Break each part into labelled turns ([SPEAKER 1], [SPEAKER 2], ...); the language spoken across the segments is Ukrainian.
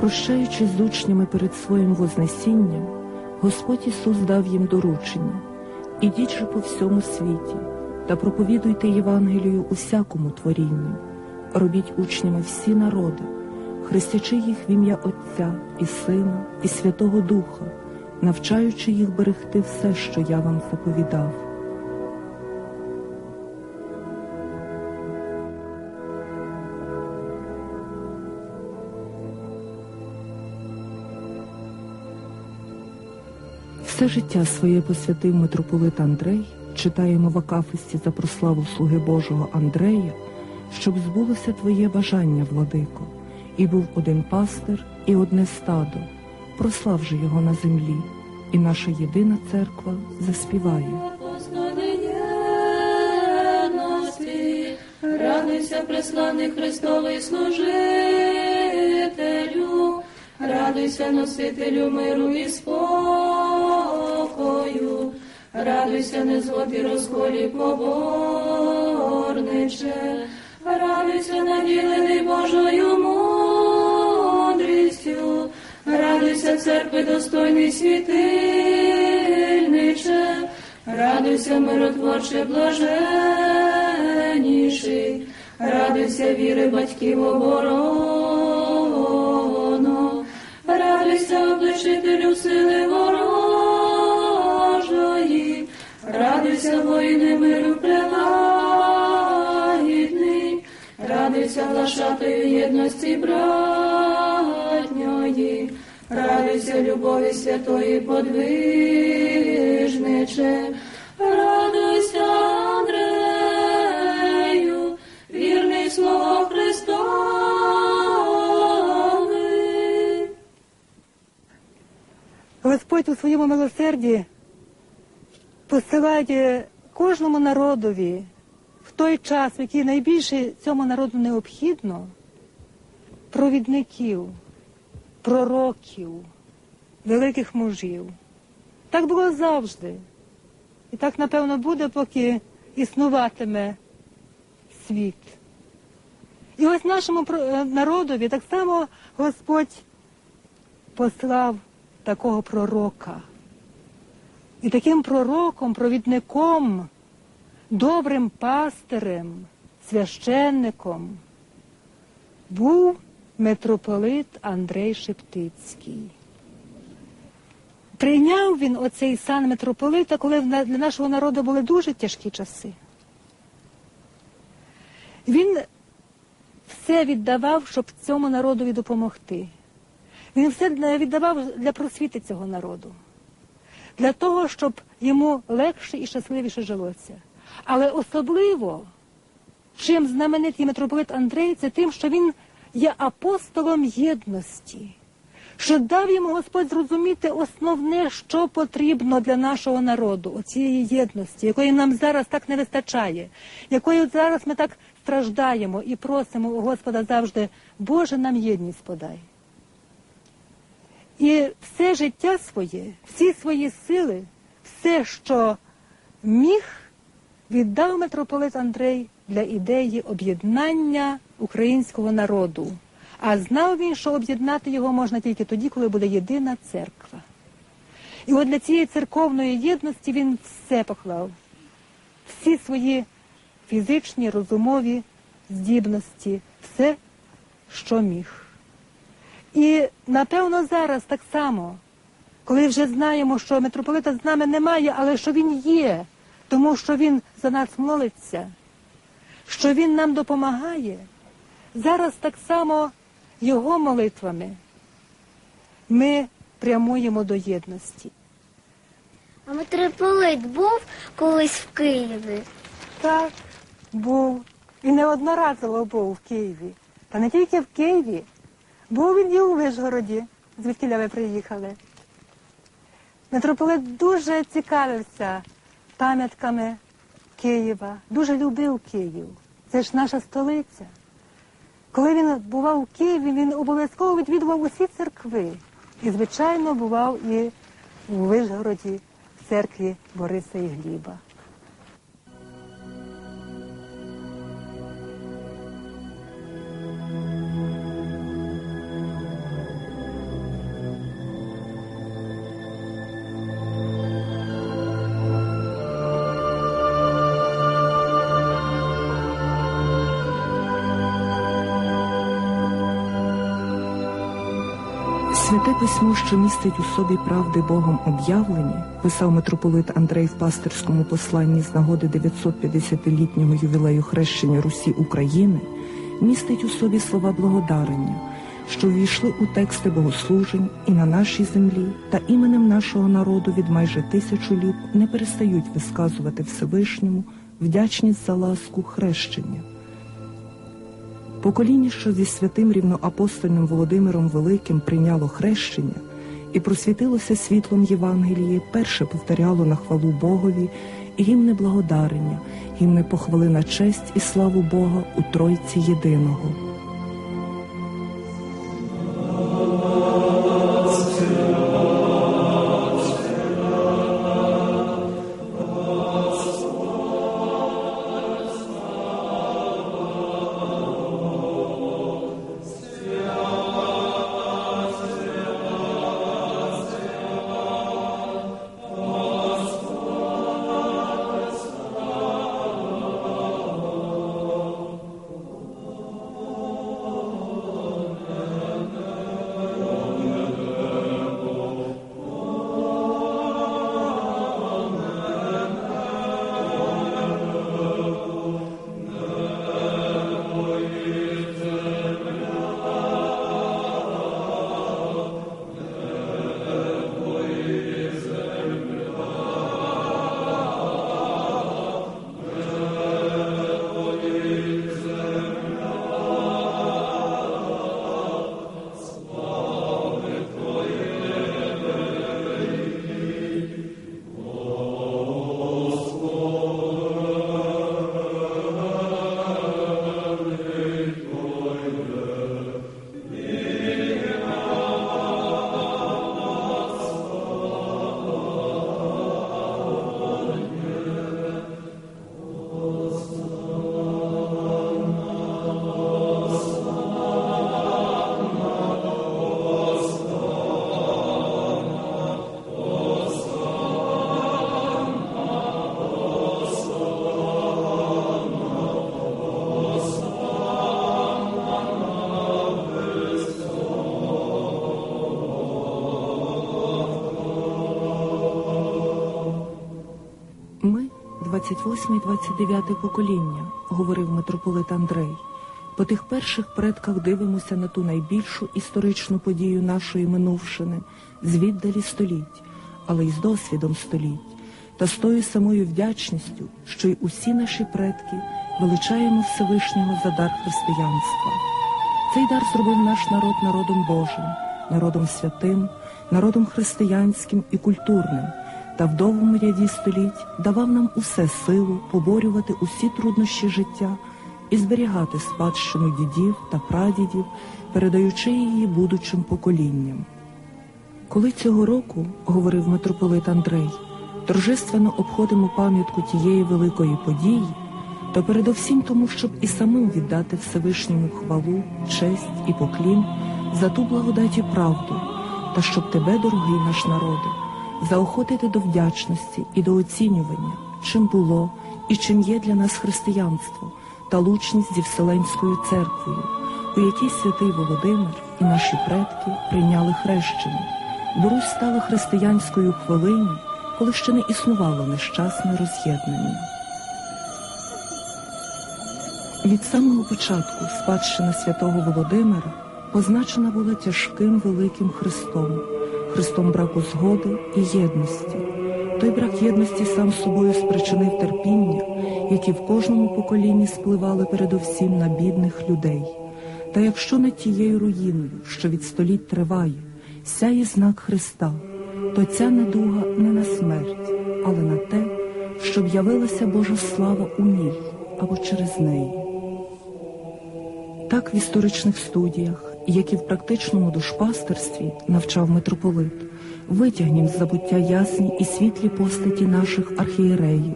[SPEAKER 1] Прощаючись з учнями перед своїм Вознесінням, Господь Ісус дав їм доручення ідіть же по всьому світі та проповідуйте Євангелію усякому творінню, робіть учнями всі народи, хрестячи їх в ім'я Отця і Сина, і Святого Духа, навчаючи їх берегти все, що я вам заповідав. Все життя своє посвятив митрополит Андрей, читаємо в Акафисті за прославу слуги Божого Андрея, щоб збулося твоє бажання, владико, і був один пастир і одне стадо. Прослав же його на землі, і наша єдина церква заспіває.
[SPEAKER 2] Радуйся, преславний Христовий служителю, радуйся, носителю миру і спокою, радуйся, незгод і розколі поборниче, радуйся, наділений Божою мудрістю, радуйся, церкви достойний світильниче, радуйся, миротворче блаженніший, радуйся, віри батьків оборону, радуйся, обличителю сили ворожої, радуйся, воїни миру прелагідний, радуйся, глашатою єдності братньої, радуйся, любові святої подвижниче, радуйся, Андрею, вірний слово Христове.
[SPEAKER 3] Господь у своєму милосерді посилає кожному народові в той час, в який найбільше цьому народу необхідно, провідників, пророків, великих мужів. Так було завжди. І так, напевно, буде, поки існуватиме світ. І ось нашому е, народові так само Господь послав такого пророка. І таким пророком, провідником, добрим пастирем, священником був митрополит Андрей Шептицький. Прийняв він оцей сан митрополита, коли для нашого народу були дуже тяжкі часи. Він все віддавав, щоб цьому народові допомогти. Він все віддавав для просвіти цього народу, для того, щоб йому легше і щасливіше жилося. Але особливо, чим знаменитий митрополит Андрей, це тим, що він є апостолом єдності, що дав йому Господь зрозуміти основне, що потрібно для нашого народу, оцієї єдності, якої нам зараз так не вистачає, якої зараз ми так страждаємо і просимо у Господа завжди, Боже, нам єдність подай. І все життя своє, всі свої сили, все, що міг, віддав митрополит Андрей для ідеї об'єднання українського народу. А знав він, що об'єднати його можна тільки тоді, коли буде єдина церква. І от для цієї церковної єдності він все поклав, всі свої фізичні, розумові здібності, все, що міг. І напевно зараз так само, коли вже знаємо, що митрополита з нами немає, але що він є, тому що він за нас молиться, що він нам допомагає, зараз так само його молитвами ми прямуємо до єдності.
[SPEAKER 4] А митрополит був колись в Києві.
[SPEAKER 3] Так, був. І неодноразово був в Києві. Та не тільки в Києві. Був він і у Вишгороді, звідки ви приїхали. Митрополит дуже цікавився пам'ятками Києва, дуже любив Київ. Це ж наша столиця. Коли він бував у Києві, він обов'язково відвідував усі церкви. І, звичайно, бував і у Вишгороді, в церкві Бориса і Гліба.
[SPEAKER 1] Письмо, що містить у собі правди Богом об'явлені, писав митрополит Андрей в пастирському посланні з нагоди 950-літнього ювілею хрещення Русі України, містить у собі слова благодарення, що ввійшли у тексти богослужень і на нашій землі та іменем нашого народу від майже тисячу літ не перестають висказувати Всевишньому вдячність за ласку хрещення. Покоління, що зі святим рівноапостольним Володимиром Великим прийняло хрещення і просвітилося світлом Євангелії, перше повторяло на хвалу Богові гімни благодарення, гімни похвали на честь і славу Бога у Тройці Єдиного. 28-29 покоління, говорив митрополит Андрей. По тих перших предках дивимося на ту найбільшу історичну подію нашої минувшини з віддалі століть, але й з досвідом століть, та з тою самою вдячністю, що й усі наші предки величаємо Всевишнього за дар християнства. Цей дар зробив наш народ народом Божим, народом святим, народом християнським і культурним, та в довгому ряді століть давав нам усе силу поборювати усі труднощі життя і зберігати спадщину дідів та прадідів, передаючи її будучим поколінням. Коли цього року, говорив митрополит Андрей, торжественно обходимо пам'ятку тієї великої події, то передовсім тому, щоб і самим віддати Всевишньому хвалу, честь і поклін за ту благодать і правду, та щоб тебе, дорогий наш народе, заохотити до вдячності і до оцінювання, чим було і чим є для нас християнство та лучність зі Вселенською церквою, у якій святий Володимир і наші предки прийняли хрещення, бо Русь стала християнською хвилині, коли ще не існувало нещасне роз'єднання. Від самого початку спадщина святого Володимира позначена була тяжким великим Христом, Христом браку згоди і єдності. Той брак єдності сам собою спричинив терпіння, які в кожному поколінні спливали передовсім на бідних людей. Та якщо над тією руїною, що від століть триває, сяє знак Христа, то ця недуга не на смерть, але на те, щоб явилася Божа слава у ній або через неї. Так в історичних студіях, як і в практичному душпастерстві навчав митрополит, витягнім з забуття ясні і світлі постаті наших архієреїв,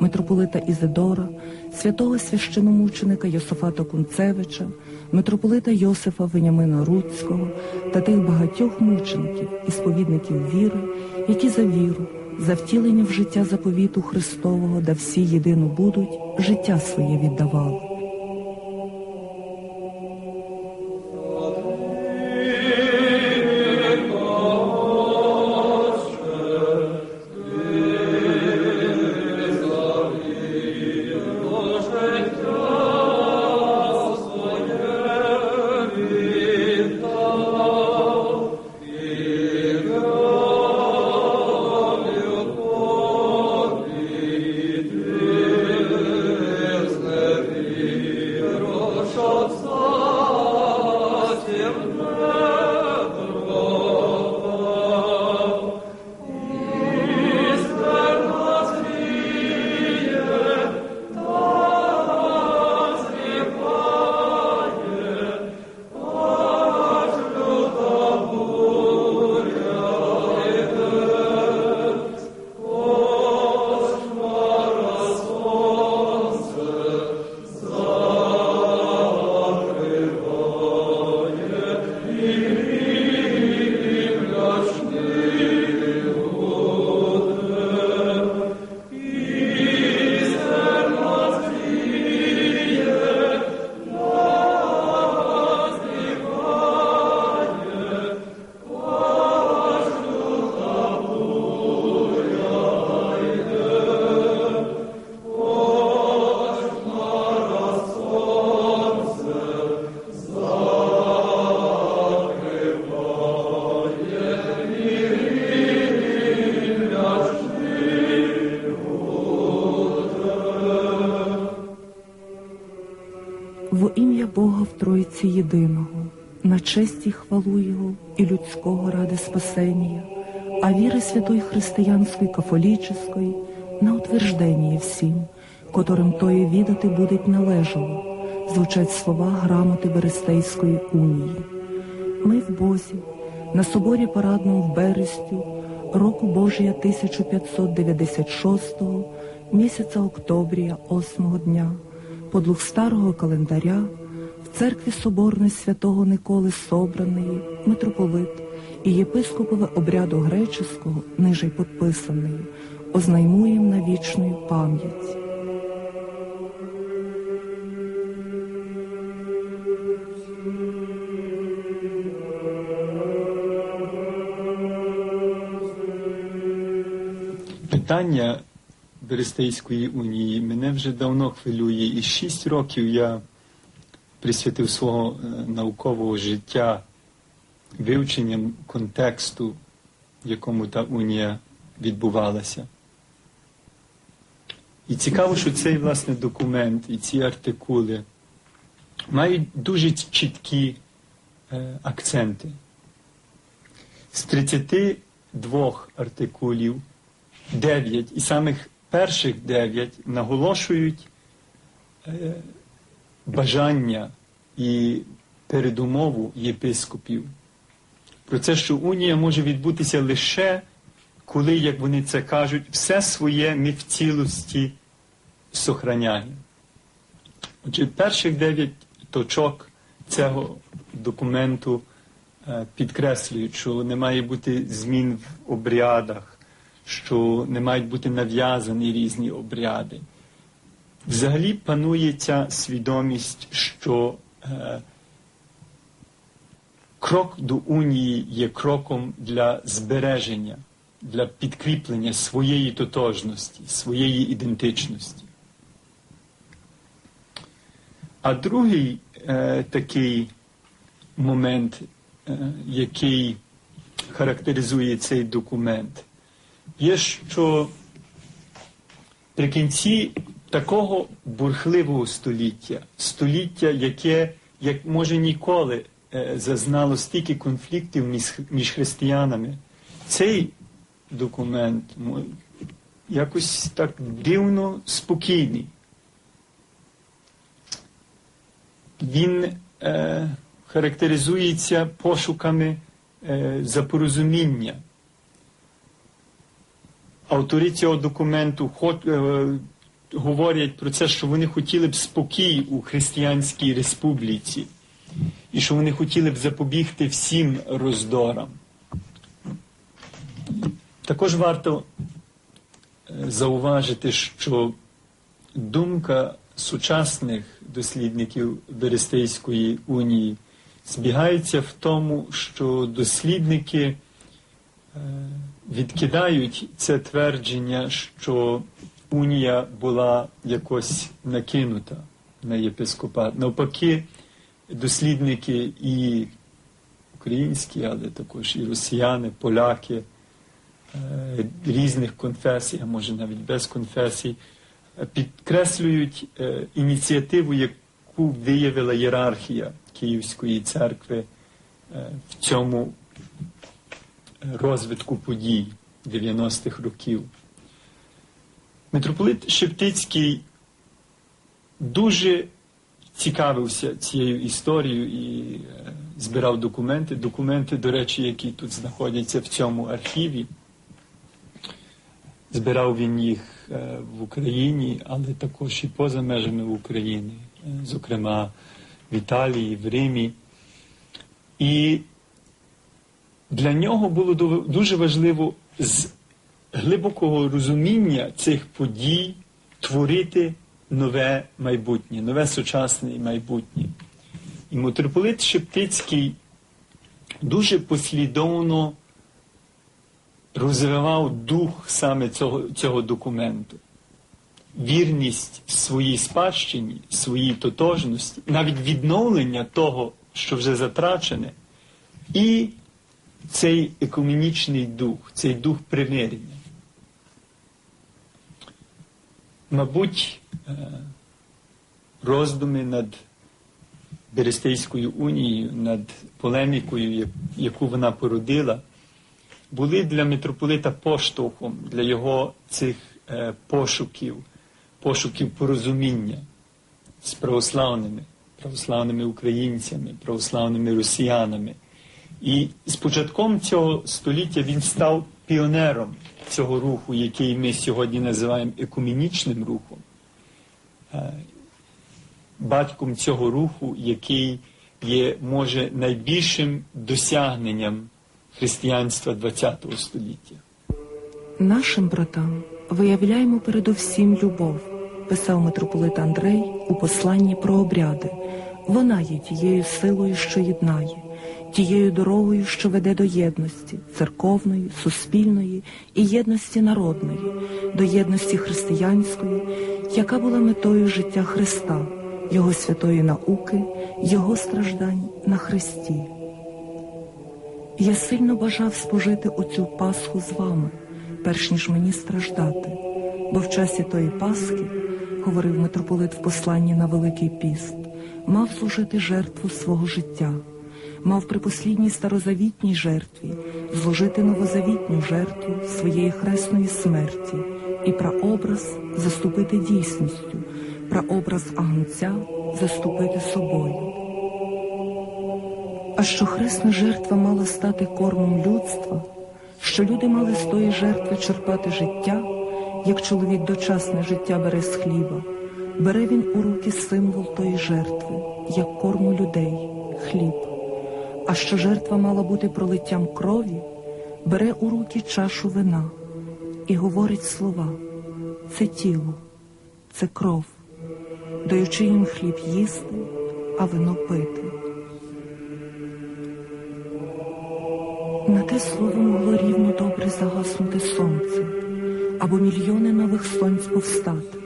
[SPEAKER 1] митрополита Ізидора, святого священомученика Йосифата Кунцевича, митрополита Йосифа Венямина Руцького та тих багатьох мучеників і сповідників віри, які за віру, за втілення в життя заповіту Христового, да всі єдино будуть, життя своє віддавали. Тройці єдиного, на честь і хвалу Його і людського ради спасення, а віри святой християнської кафоліческой на утверждення всім, котрим тої відати буде належало, звучать слова грамоти Берестейської унії. Ми в Бозі, на соборі парадному в Берестю, року Божія 1596, місяця Октобрія, 8 дня, подлуг старого календаря, церкві Соборної святого Николи Собраної, митрополит і єпископове обряду греческого, ниже й підписаної, ознаймуєм на вічну пам'ять.
[SPEAKER 5] Питання Берестейської унії мене вже давно хвилює, і шість років я присвятив свого е, наукового життя вивченням контексту, в якому та унія відбувалася. І цікаво, що цей власне документ і ці артикули мають дуже чіткі е, акценти. З 32 артикулів дев'ять і самих перших дев'ять наголошують е, бажання і передумову єпископів про те, що унія може відбутися лише коли, як вони це кажуть, все своє ми в цілості сохраняємо. Отже, перших дев'ять точок цього документу е, підкреслюють, що не має бути змін в обрядах, що не мають бути нав'язані різні обряди. Взагалі панує ця свідомість, що е, крок до унії є кроком для збереження, для підкріплення своєї тотожності, своєї ідентичності. А другий е, такий момент, е, який характеризує цей документ, є, що при кінці такого бурхливого століття, століття, яке як може ніколи е, зазнало стільки конфліктів між, християнами, цей документ якось так дивно спокійний. Він е, характеризується пошуками е, запорозуміння. Автори цього документу хо- е, говорять про це, що вони хотіли б спокій у християнській республіці, і що вони хотіли б запобігти всім роздорам. Також варто е, зауважити, що думка сучасних дослідників Берестейської унії збігається в тому, що дослідники е, відкидають це твердження, що унія була якось накинута на єпископат. Навпаки, дослідники і українські, але також і росіяни, поляки е, різних конфесій, а може навіть без конфесій, підкреслюють е, ініціативу, яку виявила ієрархія Київської церкви е, в цьому розвитку подій 90-х років. Митрополит Шептицький дуже цікавився цією історією і е, збирав документи. Документи, до речі, які тут знаходяться в цьому архіві. Збирав він їх е, в Україні, але також і поза межами України, е, зокрема в Італії, в Римі. І для нього було дуже важливо глибокого розуміння цих подій творити нове майбутнє, нове сучасне майбутнє. І митрополит Шептицький дуже послідовно розвивав дух саме цього, цього документу. Вірність своїй спадщині, своїй тотожності, навіть відновлення того, що вже затрачене, і цей екуменічний дух, цей дух примирення. Мабуть, е, роздуми над Берестейською унією, над полемікою, яку вона породила, були для митрополита поштовхом для його цих е, пошуків, пошуків порозуміння з православними, православними українцями, православними росіянами. І з початком цього століття він став піонером цього руху, який ми сьогодні називаємо екумінічним рухом, Е, батьком цього руху, який є, може, найбільшим досягненням християнства ХХ століття.
[SPEAKER 1] Нашим братам виявляємо передовсім любов, писав митрополит Андрей у посланні про обряди. Вона є тією силою, що єднає, тією дорогою, що веде до єдності церковної, суспільної і єдності народної, до єдності християнської, яка була метою життя Христа, Його святої науки, Його страждань на Христі. Я сильно бажав спожити оцю Пасху з вами, перш ніж мені страждати, бо в часі тої Пасхи, говорив митрополит в посланні на Великий піст, мав служити жертву свого життя, мав при послідній старозавітній жертві зложити новозавітню жертву своєї хресної смерті і прообраз заступити дійсністю, прообраз агнця заступити собою. А що хресна жертва мала стати кормом людства, що люди мали з тої жертви черпати життя, як чоловік дочасне життя бере з хліба, бере він у руки символ тої жертви, як корму людей, хліб. А що жертва мала бути пролиттям крові, бере у руки чашу вина і говорить слова: це тіло, це кров, даючи їм хліб їсти, а вино пити. На те слово могло рівно добре загаснути сонце, або мільйони нових сонць повстати.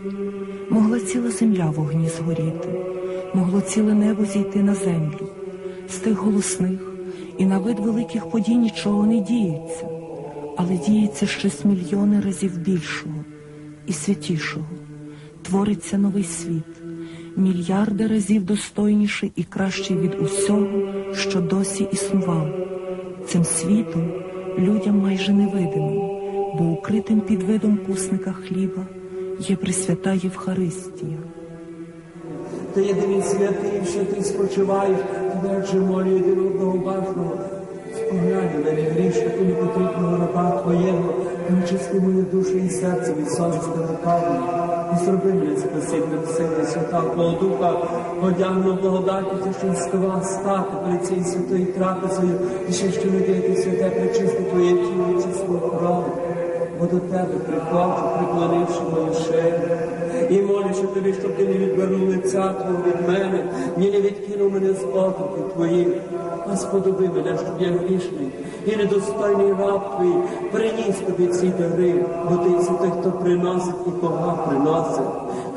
[SPEAKER 1] Могла ціла земля в огні згоріти, могло ціле небо зійти на землю. З тих голосних і на вид великих подій нічого не діється, але діється щось мільйони разів більшого і святішого. Твориться новий світ, мільярди разів достойніший і кращий від усього, що досі існувало. Цим світом людям майже невидимим, бо укритим під видом пусника хліба є Пресвята Євхаристія.
[SPEAKER 6] Ти єдиний святий, що ти спочиваєш, же молю єдиного бажного. Споглянь мене грішнику непотрібного раба Твоєго, і очисти мою душу і серце від совісти лукавої. І зроби мене спасибним сили Святого Духа, одягну благодаті, ти що співав стати перед цією святою трапезою, і ще що надіяти святе причисти Твоє тіло і число кров. Бо до тебе приходжу, приклонивши мою шею. Молюся тобі, щоб ти не відвернув лиця Твого від мене, ні не відкинув мене з отроків твоїх. А сподоби мене, щоб я грішний і недостойний раб твій приніс тобі ці дари, бо ти єси той, хто приносить і кого приносить,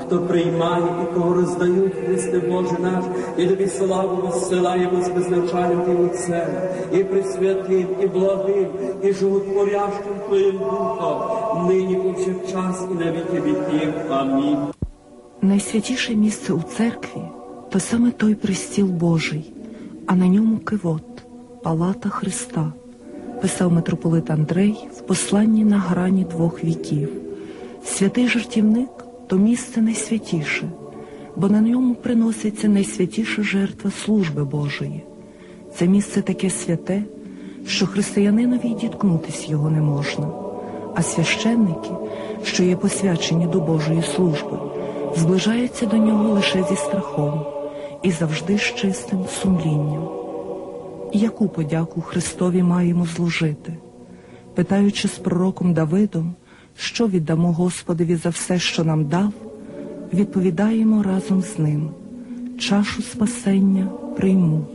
[SPEAKER 6] хто приймає і кого роздають, Христе Боже наш, і тобі славу розсилаємо з безначальним Тим Отцем, і присвятим, і благим, і животворящим Твоїм Духом, нині повсякчас і на віки віків. Амінь.
[SPEAKER 1] Найсвятіше місце у церкві то саме той пристіл Божий, а на ньому кивот, палата Христа, писав митрополит Андрей в посланні на грані двох віків. Святий жертівник то місце найсвятіше, бо на ньому приноситься найсвятіша жертва служби Божої. Це місце таке святе, що християнинові й діткнутись його не можна, а священники, що є посвячені до Божої служби, зближаються до нього лише зі страхом і завжди з чистим сумлінням. Яку подяку Христові маємо служити, Питаючи з пророком Давидом, що віддамо Господові за все, що нам дав, відповідаємо разом з ним чашу спасення прийму.